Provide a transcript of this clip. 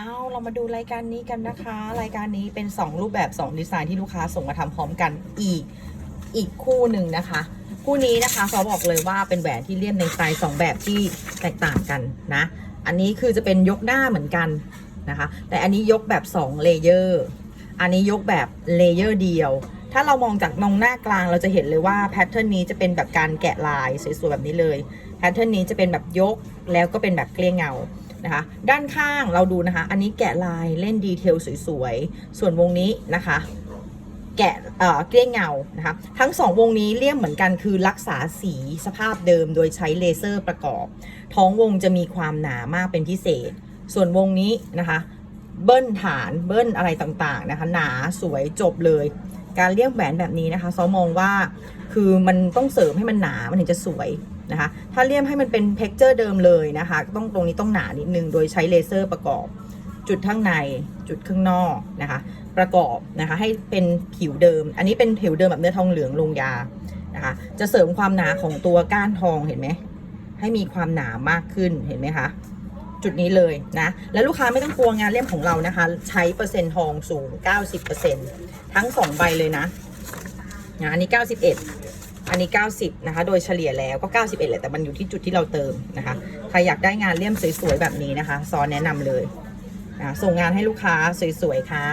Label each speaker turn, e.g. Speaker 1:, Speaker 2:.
Speaker 1: เอาเรามาดูรายการนี้กันนะคะ รายการนี้เป็น 2 รูปแบบ 2 ดีไซน์ที่ลูกค้าส่งมาทำพร้อมกันอีกอีกคู่หนึ่งนะคะ คู่นี้นะคะเขาบอกเลยว่าเป็นแหวนที่เลี่ยมในสไตล์2แบบที่แตกต่างกันนะ อันนี้คือจะเป็นยกหน้าเหมือนกันนะคะ แต่อันนี้ยกแบบ2เลเยอร์อันนี้ยกแบบเลเยอร์เดียว ถ้าเรามองจากมองหน้ากลางเราจะเห็นเลยว่าแพทเทิร์นนี้จะเป็นแบบการแกะลายสวยๆแบบนี้เลยแพทเทิร์นนี้จะเป็นแบบยกแล้วก็เป็นแบบเกลี้ยงเงา นะคะ ด้านข้างเราดูนะคะ อันนี้แกะลายเล่นดีเทลสวยๆ ส่วนวงนี้นะคะ แกะเอ่อเกลี้ยงเงานะคะ ทั้งสองวงนี้เลี่ยมเหมือนกันคือรักษาสีสภาพเดิมโดยใช้เลเซอร์ประกอบ ท้องวงจะมีความหนามากเป็นพิเศษ ส่วนวงนี้นะคะ เบิ้ลฐานเบิ้ลอะไรต่างๆนะคะ หนาสวยจบเลย การเลี่ยมแหวนแบบนี้นะคะซอมองว่าคือมันต้องเสริมให้มันหนามันถึงจะสวย นะคะ ถ้าเลี่ยมให้มันเป็นเท็กเจอร์เดิมเลยนะคะ ต้องตรงนี้ต้องหนานิดนึง โดยใช้เลเซอร์ประกอบ จุดข้างในจุดข้างนอกนะคะ ประกอบนะคะให้เป็นผิวเดิม อันนี้เป็นผิวเดิมแบบเนื้อทองเหลืองลงยานะคะ จะเสริมความหนาของตัวก้านทองเห็นไหมให้มีความหนามากขึ้นเห็นไหมคะจุดนี้เลยนะ แล้วลูกค้าไม่ต้องกลัวงานเลี่ยมของเรานะคะ ใช้เปอร์เซ็นต์ทองสูง 90%ทั้ง 2 ใบเลยนะนะอันนี้ 91 อันนี้ 90 นะคะ โดยเฉลี่ยแล้วก็ 91แหละแต่มันอยู่ที่จุดที่เราเติมนะคะ ใครอยากได้งานเลี่ยมสวยๆแบบนี้นะคะ ซอนแนะนำเลยนะส่งงานให้ลูกค้าสวยๆค่ะ